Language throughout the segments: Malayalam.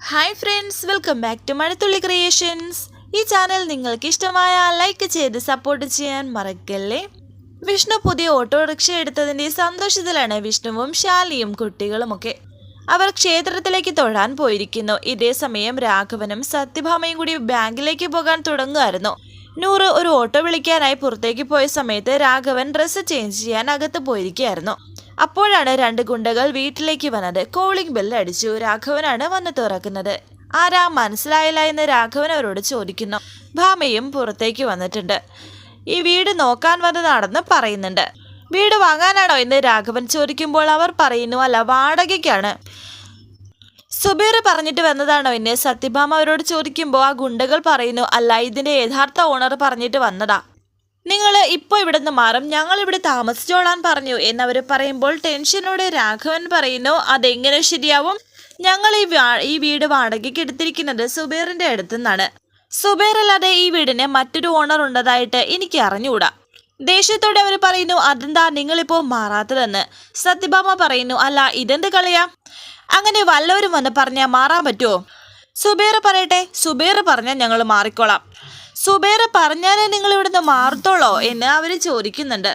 Hi friends welcome back to Mazhathulli creations ഈ ചാനൽ നിങ്ങൾക്ക് ഇഷ്ടമായ ലൈക്ക് ചെയ്ത് സപ്പോർട്ട് ചെയ്യാൻ മറക്കല്ലേ? വിഷ്ണു പുതിയ ഓട്ടോറിക്ഷ എടുത്തതിന്റെ സന്തോഷത്തിലാണ് വിഷ്ണുവും ശാലിയും കുട്ടികളുമൊക്കെ അവർ ക്ഷേത്രത്തിലേക്ക് തൊഴാൻ പോയിരിക്കുന്നു. ഇതേ സമയം രാഘവനും സത്യഭാമയും കൂടി ബാങ്കിലേക്ക് പോകാൻ തുടങ്ങുമായിരുന്നു. നൂറ് ഒരു ഓട്ടോ വിളിക്കാനായി പുറത്തേക്ക് പോയ സമയത്ത് രാഘവൻ ഡ്രസ്സ് ചേഞ്ച് ചെയ്യാൻ അകത്ത് പോയിരിക്കുകയായിരുന്നു. അപ്പോഴാണ് രണ്ട് ഗുണ്ടകൾ വീട്ടിലേക്ക് വന്നത്. കോളിംഗ് ബെല്ല് അടിച്ചു. രാഘവനാണ് വന്ന് തുറക്കുന്നത്. ആരാ? മനസ്സിലായില്ല എന്ന് രാഘവൻ അവരോട് ചോദിക്കുന്നു. ഭാമയും പുറത്തേക്ക് വന്നിട്ടുണ്ട്. ഈ വീട് നോക്കാൻ വന്നതാണെന്ന് പറയുന്നുണ്ട്. വീട് വാങ്ങാനാണോ? എന്ന് രാഘവൻ ചോദിക്കുമ്പോൾ അവർ പറയുന്നു അല്ല വാടകയ്ക്കാണ്. സുബീർ പറഞ്ഞിട്ട് വന്നതാണോ എന്ന് സത്യഭാമ അവരോട് ചോദിക്കുമ്പോൾ ആ ഗുണ്ടകൾ പറയുന്നു അല്ല ഇതിന്റെ യഥാർത്ഥ ഓണർ പറഞ്ഞിട്ട് വന്നതാ. നിങ്ങൾ ഇപ്പോൾ ഇവിടെ നിന്ന് മാറും. ഞങ്ങൾ ഇവിടെ താമസിച്ചോളാൻ പറഞ്ഞു എന്നവർ പറയുമ്പോൾ ടെൻഷനോടെ രാഘവൻ പറയുന്നു അതെങ്ങനെ ശരിയാവും? ഞങ്ങൾ ഈ ഈ വീട് വാടകയ്ക്ക് എടുത്തിരിക്കുന്നത് സുബേറിന്റെ അടുത്തുനിന്നാണ്. സുബേർ അല്ലാതെ ഈ വീടിന് മറ്റൊരു ഓണർ ഉണ്ടതായിട്ട് എനിക്ക് അറിഞ്ഞുകൂടാ ദേഷ്യത്തോടെ അവർ പറയുന്നു അതെന്താ നിങ്ങളിപ്പോൾ മാറാത്തതെന്ന്? സത്യഭാമ പറയുന്നു അല്ല ഇതെന്ത് കളിയാ? അങ്ങനെ വല്ലവരും വന്ന് പറഞ്ഞാൽ മാറാൻ പറ്റുമോ സുബേർ പറയട്ടെ സുബേർ പറഞ്ഞാൽ ഞങ്ങൾ മാറിക്കോളാം. സുബേർ പറഞ്ഞാലേ നിങ്ങൾ ഇവിടുന്ന് മാറത്തോളോ എന്ന് അവർ ചോദിക്കുന്നുണ്ട്.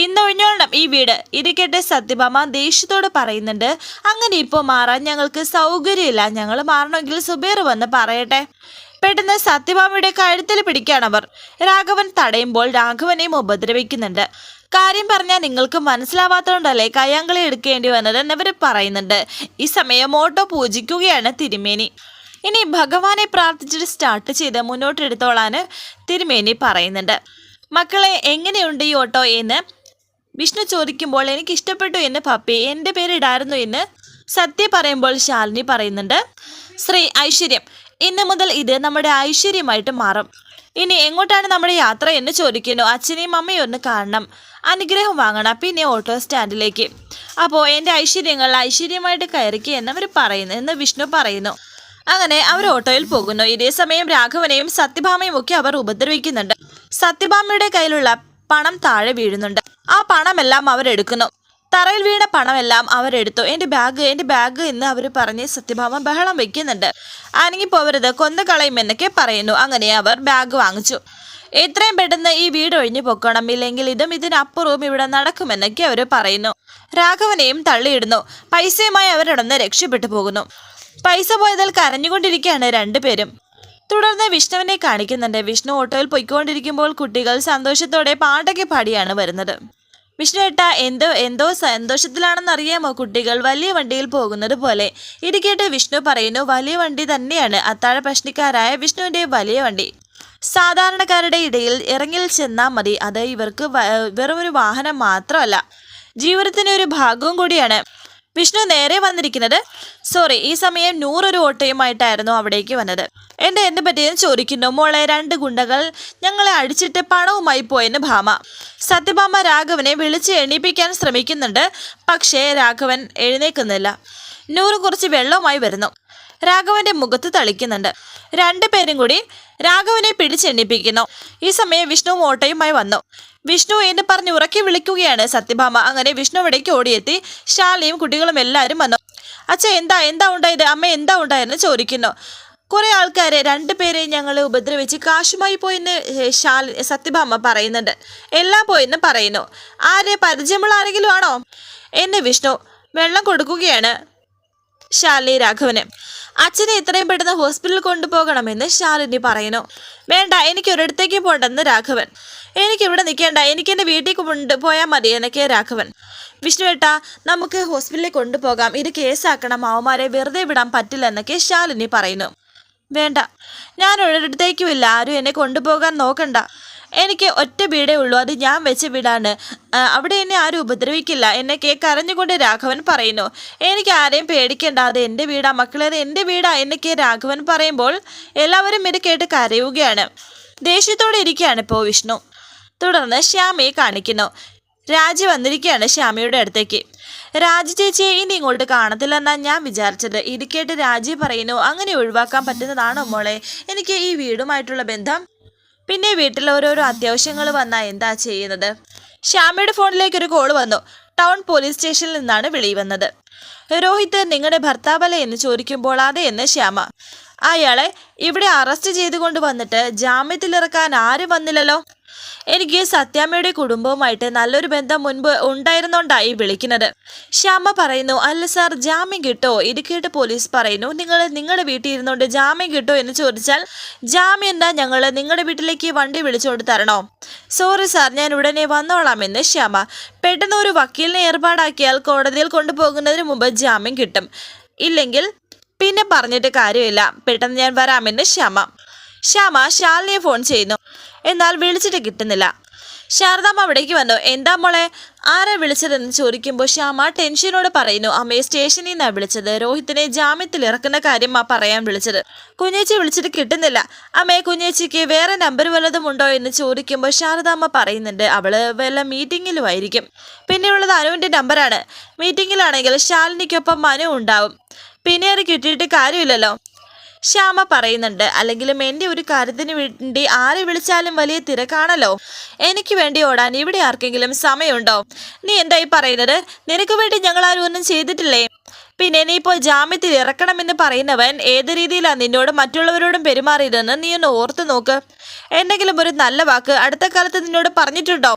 ഇന്നൊഴിഞ്ഞോളണം ഈ വീട് ഇത് കേട്ട് സത്യഭാമ ദേഷ്യത്തോട് പറയുന്നുണ്ട്. അങ്ങനെ ഇപ്പോൾ മാറാൻ ഞങ്ങൾക്ക് സൗകര്യമില്ല. ഞങ്ങൾ മാറണമെങ്കിൽ സുബേർ വന്ന് പറയട്ടെ. പെട്ടെന്ന് സത്യഭാമയുടെ കഴുത്തിൽ പിടിക്കാണവർ രാഘവൻ തടയുമ്പോൾ രാഘവനെയും ഉപദ്രവിക്കുന്നുണ്ട്. കാര്യം പറഞ്ഞാൽ നിങ്ങൾക്ക് മനസ്സിലാവാത്തതുകൊണ്ടല്ലേ കയ്യാങ്കളി എടുക്കേണ്ടി വന്നത്? എന്നവർ പറയുന്നുണ്ട്. ഈ സമയം ഓട്ടോ പൂജിക്കുകയാണ് തിരുമേനി. ഇനി ഭഗവാനെ പ്രാർത്ഥിച്ചിട്ട് സ്റ്റാർട്ട് ചെയ്ത് മുന്നോട്ടെടുത്തോളാൻ തിരുമേനി പറയുന്നുണ്ട്. മക്കളെ എങ്ങനെയുണ്ട് ഈ ഓട്ടോ എന്ന് വിഷ്ണു ചോദിക്കുമ്പോൾ എനിക്ക് ഇഷ്ടപ്പെട്ടു എന്ന് പപ്പി എന്റെ പേരിടായിരുന്നു എന്ന് സത്യ പറയുമ്പോൾ ശാലിനി പറയുന്നുണ്ട്. ശ്രീ ഐശ്വര്യം ഇന്ന് മുതൽ ഇത് നമ്മുടെ ഐശ്വര്യമായിട്ട് മാറും. ഇനി എങ്ങോട്ടാണ് നമ്മുടെ യാത്ര എന്ന് ചോദിക്കുന്നു. അച്ഛനെയും അമ്മയും ഒന്ന് കാണണം. അനുഗ്രഹം വാങ്ങണം. പിന്നെ ഓട്ടോ സ്റ്റാൻഡിലേക്ക്. അപ്പോൾ എന്റെ ഐശ്വര്യങ്ങൾ ഐശ്വര്യമായിട്ട് കയറിക്കുക എന്നവർ പറയുന്നു എന്ന് വിഷ്ണു പറയുന്നു. അങ്ങനെ അവർ ഓട്ടോയിൽ പോകുന്നു. ഇതേ സമയം രാഘവനെയും സത്യഭാമയും ഒക്കെ അവർ ഉപദ്രവിക്കുന്നുണ്ട്. സത്യഭാമയുടെ കയ്യിലുള്ള പണം താഴെ വീഴുന്നുണ്ട്. ആ പണമെല്ലാം അവർ എടുക്കുന്നു. തറയിൽ വീണ പണമെല്ലാം അവരെടുത്തു എന്റെ ബാഗ് എന്റെ ബാഗ് എന്ന് അവർ പറഞ്ഞ് സത്യഭാമ ബഹളം വെക്കുന്നുണ്ട്. അനങ്ങി പോവരുത് കൊന്നു കളയും എന്നൊക്കെ പറയുന്നു. അങ്ങനെ അവർ ബാഗ് വാങ്ങിച്ചു. എത്രയും പെട്ടെന്ന് ഈ വീട് ഒഴിഞ്ഞു പൊക്കണം. ഇല്ലെങ്കിൽ ഇതും ഇതിനപ്പുറവും ഇവിടെ നടക്കുമെന്നൊക്കെ അവർ പറയുന്നു. രാഘവനെയും തള്ളിയിടുന്നു. പൈസയുമായി അവരിടന്ന് രക്ഷപ്പെട്ടു പോകുന്നു. പൈസ പോയതിൽ കരഞ്ഞുകൊണ്ടിരിക്കുകയാണ് രണ്ടുപേരും. തുടർന്ന് വിഷ്ണുവിനെ കാണിക്കുന്നുണ്ട്. വിഷ്ണു ഓട്ടോയിൽ പൊയ്ക്കൊണ്ടിരിക്കുമ്പോൾ കുട്ടികൾ സന്തോഷത്തോടെ പാട്ടൊക്കെ പാടിയാണ് വരുന്നത്. വിഷ്ണു ഏട്ട എന്തോ എന്തോ സന്തോഷത്തിലാണെന്ന് അറിയാമോ കുട്ടികൾ വലിയ വണ്ടിയിൽ പോകുന്നത് പോലെ. ഇത് വിഷ്ണു പറയുന്നു വലിയ വണ്ടി തന്നെയാണ്. അത്താഴ പ്രശ്നക്കാരായ വിഷ്ണുവിന്റെ വലിയ വണ്ടി. സാധാരണക്കാരുടെ ഇടയിൽ ഇറങ്ങിൽ ചെന്നാൽ മതി. അത് ഇവർക്ക് വെറുമൊരു വാഹനം മാത്രമല്ല. ജീവിതത്തിന് ഒരു ഭാഗവും കൂടിയാണ്. വിഷ്ണു നേരെ വന്നിരിക്കുന്നത് സോറി ഈ സമയം നൂറൊരു ഓട്ടയുമായിട്ടായിരുന്നു അവിടേക്ക് വന്നത്. എന്റെ എന്ത് പറ്റിയെന്ന് ചോദിക്കുന്നു മോളെ രണ്ട് ഗുണ്ടകൾ ഞങ്ങളെ അടിച്ചിട്ട് പണവുമായി പോയെന്ന് ഭാമ. സത്യഭാമ രാഘവനെ വിളിച്ച് എണീപ്പിക്കാൻ ശ്രമിക്കുന്നുണ്ട് പക്ഷേ രാഘവൻ എഴുന്നേക്കുന്നില്ല നൂറ് കുറച്ച് വെള്ളവുമായി വരുന്നു. രാഘവന്റെ മുഖത്ത് തളിക്കുന്നുണ്ട്. രണ്ടുപേരും കൂടി രാഘവനെ പിടിച്ചെണ്ണിപ്പിക്കുന്നു ഈ സമയം വിഷ്ണു ഓട്ടയുമായി വന്നു. വിഷ്ണു എന്ന് പറഞ്ഞ് ഉറക്കി വിളിക്കുകയാണ് സത്യഭാമ. അങ്ങനെ വിഷ്ണു ഇവിടേക്ക് ഓടിയെത്തി. ശാലയും കുട്ടികളും എല്ലാവരും വന്നു. അച്ഛ എന്താ എന്താ ഉണ്ടായത്? അമ്മ എന്താ ഉണ്ടായെന്ന് ചോദിക്കുന്നു. കുറെ ആൾക്കാരെ രണ്ടുപേരെ ഞങ്ങൾ ഉപദ്രവിച്ച് കാശുമായി പോയെന്ന് ശാല സത്യഭാമ പറയുന്നുണ്ട്. എല്ലാം പോയെന്ന് പറയുന്നു. ആരെ പരിചയമുള്ള ആരെങ്കിലും ആണോ? എന്ന് വിഷ്ണു വെള്ളം കൊടുക്കുകയാണ്. ശാലിനി രാഘവന്. അച്ഛനെ ഇത്രയും പെട്ടെന്ന് ഹോസ്പിറ്റലിൽ കൊണ്ടുപോകണമെന്ന് ശാലിനി പറയുന്നു. വേണ്ട എനിക്ക് ഒരിടത്തേക്ക് പോണ്ടെന്ന് രാഘവൻ. എനിക്ക് ഇവിടെ നിൽക്കേണ്ട എനിക്ക് എന്റെ വീട്ടിൽ കൊണ്ട് പോയാൽ മതി എനിക്ക് രാഘവൻ. വിഷ്ണു ഏട്ട നമുക്ക് ഹോസ്പിറ്റലിൽ കൊണ്ടുപോകാം. ഇത് കേസാക്കണം. അവന്മാരെ വെറുതെ വിടാൻ പറ്റില്ല എന്നൊക്കെ ശാലിനി പറയുന്നു. വേണ്ട ഞാൻ ഒരിടത്തേക്കുമില്ല. ആരും എന്നെ കൊണ്ടുപോകാൻ നോക്കണ്ട. എനിക്ക് ഒറ്റ വീടേ ഉള്ളൂ. അത് ഞാൻ വെച്ച വീടാണ്. അവിടെ എന്നെ ആരും ഉപദ്രവിക്കില്ല. എന്നൊക്കെ കരഞ്ഞുകൊണ്ട് രാഘവൻ പറയുന്നു. എനിക്ക് ആരെയും പേടിക്കേണ്ട. അത് എന്റെ വീടാ. മക്കളെ അത് എന്റെ വീടാ എന്നൊക്കെ രാഘവൻ പറയുമ്പോൾ എല്ലാവരും ഇത് കേട്ട് കരയുകയാണ്. ദേഷ്യത്തോടെ ഇരിക്കുകയാണ് ഇപ്പോൾ വിഷ്ണു. തുടർന്ന് ശ്യാമയെ കാണിക്കുന്നു. രാജി വന്നിരിക്കുകയാണ് ശ്യാമയുടെ അടുത്തേക്ക്. രാജി ചേച്ചിയെ ഇനി ഇങ്ങോട്ട് കാണത്തില്ലെന്നാണ് ഞാൻ വിചാരിച്ചത്. ഇത് കേട്ട് രാജി പറയുന്നു അങ്ങനെ ഒഴിവാക്കാൻ പറ്റുന്നതാണോ മോളെ? എനിക്ക് ഈ വീടുമായിട്ടുള്ള ബന്ധം പിന്നെ വീട്ടിൽ ഓരോരോ അത്യാവശ്യങ്ങൾ വന്നാൽ എന്താ ചെയ്യുന്നത്? ശ്യാമയുടെ ഫോണിലേക്ക് ഒരു കോൾ വന്നു. ടൗൺ പോലീസ് സ്റ്റേഷനിൽ നിന്നാണ് വിളി വന്നത്. രോഹിത് നിങ്ങളുടെ ഭർത്താവല്ലേ എന്ന് ചോദിക്കുമ്പോൾ അതെ എന്ന് ശ്യാമ. അയാളെ ഇവിടെ അറസ്റ്റ് ചെയ്തുകൊണ്ട് വന്നിട്ട് ജാമ്യത്തിലിറക്കാൻ ആരും വന്നില്ലല്ലോ. എനിക്ക് സത്യാമ്മയുടെ കുടുംബവുമായിട്ട് നല്ലൊരു ബന്ധം മുൻപ് ഉണ്ടായിരുന്നോണ്ടായി വിളിക്കുന്നത്. ശ്യാമ പറയുന്നു അല്ല സാർ ജാമ്യം കിട്ടോ? ഇത് കേട്ട് പോലീസ് പറയുന്നു നിങ്ങൾ നിങ്ങളുടെ വീട്ടിൽ ഇരുന്നോണ്ട് ജാമ്യം കിട്ടോ എന്ന് ചോദിച്ചാൽ ജാമ്യം എന്താ ഞങ്ങൾ നിങ്ങളുടെ വീട്ടിലേക്ക് വണ്ടി വിളിച്ചുകൊണ്ട് തരണോ? സോറി സാർ ഞാൻ ഉടനെ വന്നോളാമെന്ന് ശ്യാമ. പെട്ടെന്ന് ഒരു വക്കീലിനെ ഏർപ്പാടാക്കിയാൽ കോടതിയിൽ കൊണ്ടുപോകുന്നതിന് മുമ്പ് ജാമ്യം കിട്ടും. ഇല്ലെങ്കിൽ പിന്നെ പറഞ്ഞിട്ട് കാര്യമില്ല. പെട്ടെന്ന് ഞാൻ വരാമെന്ന് ശ്യാമ. ശ്യാമ ശാലിനിയെ ഫോൺ ചെയ്യുന്നു. എന്നാൽ വിളിച്ചിട്ട് കിട്ടുന്നില്ല. ശാരദാമ്മ അവിടേക്ക് വന്നു. എന്താ മോളെ? ആരാ വിളിച്ചതെന്ന് ചോദിക്കുമ്പോൾ ശ്യാമ ടെൻഷനോട് പറയുന്നു. അമ്മയെ സ്റ്റേഷനിൽ നിന്നാണ് വിളിച്ചത്. രോഹിത്തിനെ ജാമ്യത്തിൽ ഇറക്കുന്ന കാര്യം ആ പറയാൻ വിളിച്ചത്. കുഞ്ഞേച്ചി വിളിച്ചിട്ട് കിട്ടുന്നില്ല. അമ്മയെ കുഞ്ഞേച്ചിക്ക് വേറെ നമ്പർ വല്ലതും ഉണ്ടോ എന്ന് ചോദിക്കുമ്പോൾ ശാരദാമ്മ പറയുന്നുണ്ട്. അവൾ വല്ല മീറ്റിങ്ങിലും ആയിരിക്കും. പിന്നെയുള്ളത് അനുവിന്റെ നമ്പറാണ് മീറ്റിങ്ങിലാണെങ്കിൽ ശാലിനിക്കൊപ്പം മനു ഉണ്ടാവും. പിന്നെ അത് കിട്ടിയിട്ട് കാര്യമില്ലല്ലോ. ശ്യാമ പറയുന്നുണ്ട് അല്ലെങ്കിലും എന്റെ ഒരു കാര്യത്തിന് വേണ്ടി ആരെ വിളിച്ചാലും വലിയ തിരക്കാണല്ലോ. എനിക്ക് വേണ്ടി ഓടാൻ ഇവിടെ ആർക്കെങ്കിലും സമയമുണ്ടോ? നീ എന്തായി പറയുന്നത്? നിനക്ക് വേണ്ടി ഞങ്ങൾ ആരും ഒന്നും ചെയ്തിട്ടില്ലേ? പിന്നെ നീ ഇപ്പോൾ ജാമ്യത്തിൽ ഇറക്കണമെന്ന് പറയുന്നവൻ ഏത് രീതിയിലാണ് നിന്നോട് മറ്റുള്ളവരോടും പെരുമാറിയതെന്ന് നീ ഒന്ന് ഓർത്തു നോക്ക്. എന്തെങ്കിലും ഒരു നല്ല വാക്ക് അടുത്ത കാലത്ത് നിന്നോട് പറഞ്ഞിട്ടുണ്ടോ?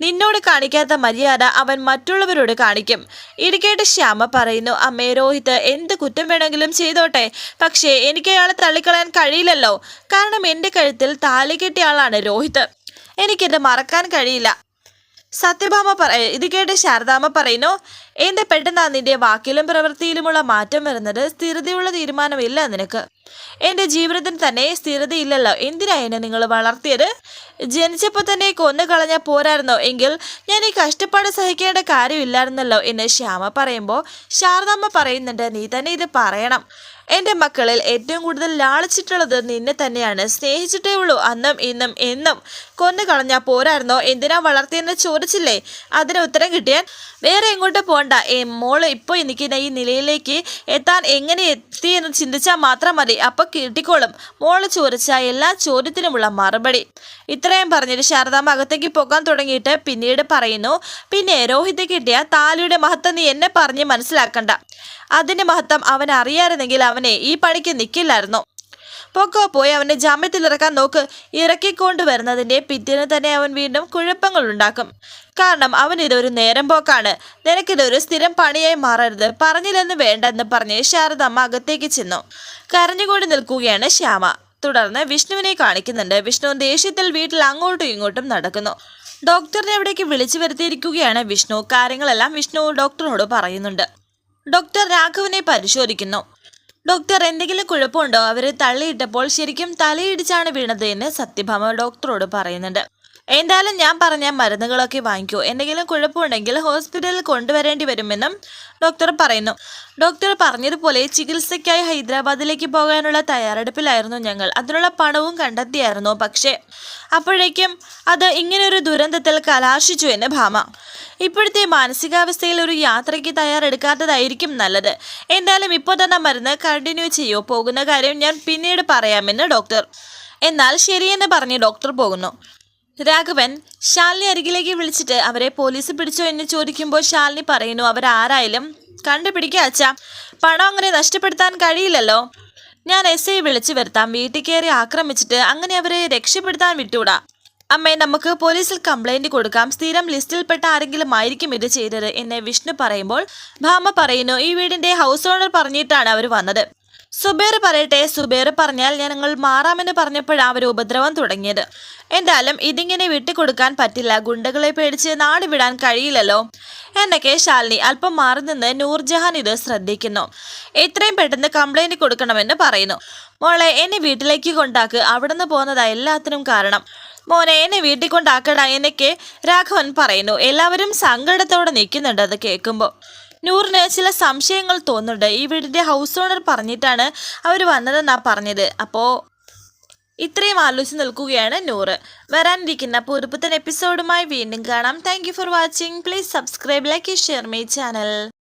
നിന്നോട് കാണിക്കാത്ത മര്യാദ അവൻ മറ്റുള്ളവരോട് കാണിക്കും. ഇടുക്കേട്ട് ശ്യാമ പറയുന്നു അമ്മേ രോഹിത് എന്ത് കുറ്റം വേണമെങ്കിലും ചെയ്തോട്ടെ. പക്ഷേ എനിക്ക് അയാളെ തള്ളിക്കളയാൻ കഴിയില്ലല്ലോ. കാരണം എന്റെ കഴുത്തിൽ താലി കെട്ടിയ ആളാണ് രോഹിത്. എനിക്കിത് മറക്കാൻ കഴിയില്ല. സത്യഭാമ പറ ഇത് കേട്ട് ശാരദാമ്മ പറയുന്നു എന്റെ പെട്ടെന്നാ നിന്റെ വാക്കിലും പ്രവൃത്തിയിലുമുള്ള മാറ്റം വരുന്നത് സ്ഥിരതയുള്ള തീരുമാനമില്ല നിനക്ക്. എന്റെ ജീവിതത്തിന് തന്നെ സ്ഥിരതയില്ലല്ലോ. എന്തിനാ എന്നെ നിങ്ങൾ വളർത്തിയത്? ജനിച്ചപ്പോൾ തന്നെ കൊന്നു കളഞ്ഞാൽ പോരായിരുന്നോ. എങ്കിൽ ഞാൻ ഈ കഷ്ടപ്പാട് സഹിക്കേണ്ട കാര്യമില്ലായിരുന്നല്ലോ എന്ന് ശ്യാമ പറയുമ്പോൾ ശാരദാമ്മ പറയുന്നുണ്ട് നീ തന്നെ ഇത് പറയണം. എന്റെ മക്കളിൽ ഏറ്റവും കൂടുതൽ ലാളിച്ചിട്ടുള്ളത് നിന്നെ തന്നെയാണ്. സ്നേഹിച്ചിട്ടേ ഉള്ളൂ. അന്നും ഇന്നും എന്നും കൊന്നു കളഞ്ഞാൽ പോരായിരുന്നോ? എന്തിനാ വളർത്തിയെന്ന് ചോദിച്ചില്ലേ? അതിന് ഉത്തരം കിട്ടിയാൽ വേറെ എങ്ങോട്ട് പോകണ്ട ഏ മോൾ ഇപ്പോൾ എനിക്ക് ഈ നിലയിലേക്ക് എത്താൻ എങ്ങനെ എത്തി എന്ന് ചിന്തിച്ചാൽ മാത്രം മതി. അപ്പോൾ കിട്ടിക്കോളും. മോൾ ചോദിച്ച എല്ലാ ചോദ്യത്തിനുമുള്ള മറുപടി. ഇത്രയും പറഞ്ഞിട്ട് ശാരദാമ്മ അകത്തേക്ക് പോകാൻ തുടങ്ങിയിട്ട് പിന്നീട് പറയുന്നു പിന്നെ രോഹിത് കിട്ടിയ താലിയുടെ മഹത്വം നീ എന്നെ പറഞ്ഞ് മനസ്സിലാക്കണ്ട. അതിന്റെ മഹത്വം അവൻ അറിയാമായിരുന്നെങ്കിൽ അവനെ ഈ പണിക്ക് നിൽക്കില്ലായിരുന്നു പൊക്കോ പോയി അവനെ ജാമ്യത്തിൽ ഇറക്കാൻ നോക്ക്. ഇറക്കിക്കൊണ്ട് വരുന്നതിന്റെ പിറ്റേന്ന് തന്നെ അവൻ വീണ്ടും കുഴപ്പങ്ങൾ ഉണ്ടാക്കും കാരണം അവൻ ഇതൊരു നേരം പോക്കാണ്. നിനക്കിതൊരു സ്ഥിരം പണിയായി മാറരുത്. പറഞ്ഞില്ലെന്ന് വേണ്ടെന്ന് പറഞ്ഞ് ശാരദമ്മ അകത്തേക്ക് ചെന്നു. കരഞ്ഞുകൊണ്ട് നിൽക്കുകയാണ് ശ്യാമ. തുടർന്ന് വിഷ്ണുവിനെ കാണിക്കുന്നുണ്ട്. വിഷ്ണു ദേഷ്യത്തിൽ വീട്ടിൽ അങ്ങോട്ടും ഇങ്ങോട്ടും നടക്കുന്നു. ഡോക്ടറിനെ അവിടേക്ക് വിളിച്ചു വരുത്തിയിരിക്കുകയാണ് വിഷ്ണു. കാര്യങ്ങളെല്ലാം വിഷ്ണു ഡോക്ടറിനോട് പറയുന്നുണ്ട്. ഡോക്ടർ രാഘവനെ പരിശോധിക്കുന്നു. ഡോക്ടർ എന്തെങ്കിലും കുഴപ്പമുണ്ടോ? അവരെ തള്ളിയിട്ടപ്പോൾ ശരിക്കും തലയിടിച്ചാണ് വീണത് എന്ന് സത്യഭാമ ഡോക്ടറോട് പറയുന്നുണ്ട്. എന്തായാലും ഞാൻ പറഞ്ഞ മരുന്നുകളൊക്കെ വാങ്ങിക്കൂ. എന്തെങ്കിലും കുഴപ്പമുണ്ടെങ്കിൽ ഹോസ്പിറ്റലിൽ കൊണ്ടുവരേണ്ടി വരുമെന്നും ഡോക്ടർ പറയുന്നു. ഡോക്ടർ പറഞ്ഞതുപോലെ ചികിത്സയ്ക്കായി ഹൈദരാബാദിലേക്ക് പോകാനുള്ള തയ്യാറെടുപ്പിലായിരുന്നു ഞങ്ങൾ. അതിനുള്ള പണവും കണ്ടെത്തിയായിരുന്നു. പക്ഷേ അപ്പോഴേക്കും അത് ഇങ്ങനൊരു ദുരന്തത്തിൽ കലാശിച്ചു എന്ന് ഭാമ. ഇപ്പോഴത്തെ മാനസികാവസ്ഥയിൽ ഒരു യാത്രയ്ക്ക് തയ്യാറെടുക്കാത്തതായിരിക്കും നല്ലത്. എന്തായാലും ഇപ്പോൾ തന്നെ മരുന്ന് കണ്ടിന്യൂ ചെയ്യൂ. പോകുന്ന കാര്യം ഞാൻ പിന്നീട് പറയാമെന്ന് ഡോക്ടർ. എന്നാൽ ശരിയെന്ന് പറഞ്ഞ് ഡോക്ടർ പോകുന്നു. രാഘവൻ ശാലിനി അരികിലേക്ക് വിളിച്ചിട്ട് അവരെ പോലീസ് പിടിച്ചോ എന്ന് ചോദിക്കുമ്പോൾ ശാലിനി പറയുന്നു അവരാരായാലും കണ്ടുപിടിക്കുക അച്ഛ. പണം അങ്ങനെ നഷ്ടപ്പെടുത്താൻ കഴിയില്ലല്ലോ. ഞാൻ എസ് ഐ വിളിച്ചു വരുത്താം. വീട്ടിൽ കയറി ആക്രമിച്ചിട്ട് അങ്ങനെ അവരെ രക്ഷപ്പെടുത്താൻ വിട്ടൂടാ. അമ്മേ നമുക്ക് പോലീസിൽ കംപ്ലൈന്റ് കൊടുക്കാം. സ്ഥിരം ലിസ്റ്റിൽപ്പെട്ട ആരെങ്കിലും ആയിരിക്കും ഇത് ചെയ്തത് എന്നെ വിഷ്ണു പറയുമ്പോൾ ഭാമ പറയുന്നു ഈ വീടിന്റെ ഹൗസ് ഓണർ പറഞ്ഞിട്ടാണ് അവർ വന്നത്. സുബേർ പറയട്ടെ സുബേർ പറഞ്ഞാൽ ഞങ്ങൾ മാറാമെന്ന് പറഞ്ഞപ്പോഴാണ് അവർ ഉപദ്രവം തുടങ്ങിയത്. എന്തായാലും ഇതിങ്ങനെ വിട്ടുകൊടുക്കാൻ പറ്റില്ല. ഗുണ്ടകളെ പേടിച്ച് നാട് വിടാൻ കഴിയില്ലല്ലോ. എന്നൊക്കെ ശാലിനി അല്പം മാറി നിന്ന് നൂർജഹാൻ ഇത് ശ്രദ്ധിക്കുന്നു. എത്രയും പെട്ടെന്ന് കംപ്ലൈന്റ് കൊടുക്കണമെന്ന് പറയുന്നു. മോളെ എന്നെ വീട്ടിലേക്ക് കൊണ്ടാക്ക്. അവിടെ നിന്ന് പോകുന്നതാ എല്ലാത്തിനും കാരണം. മോനെ എന്നെ വീട്ടിൽ കൊണ്ടാക്കടാ എന്നൊക്കെ രാഘവൻ പറയുന്നു. എല്ലാവരും സങ്കടത്തോടെ നിൽക്കുന്നുണ്ട് അത് കേൾക്കുമ്പോൾ നൂറിന് ചില സംശയങ്ങൾ തോന്നുന്നുണ്ട്. ഈ വീടിന്റെ ഹൗസ് ഓണർ പറഞ്ഞിട്ടാണ് അവർ വന്നതെന്നാണ് പറഞ്ഞത്. അപ്പോൾ ഇത്രയും ആലോചിച്ച് നിൽക്കുകയാണ് നൂറ്. വരാനിരിക്കുന്ന പുതുപുത്തൻ എപ്പിസോഡുമായി വീണ്ടും കാണാം. Thank for watching please subscribe like share my channel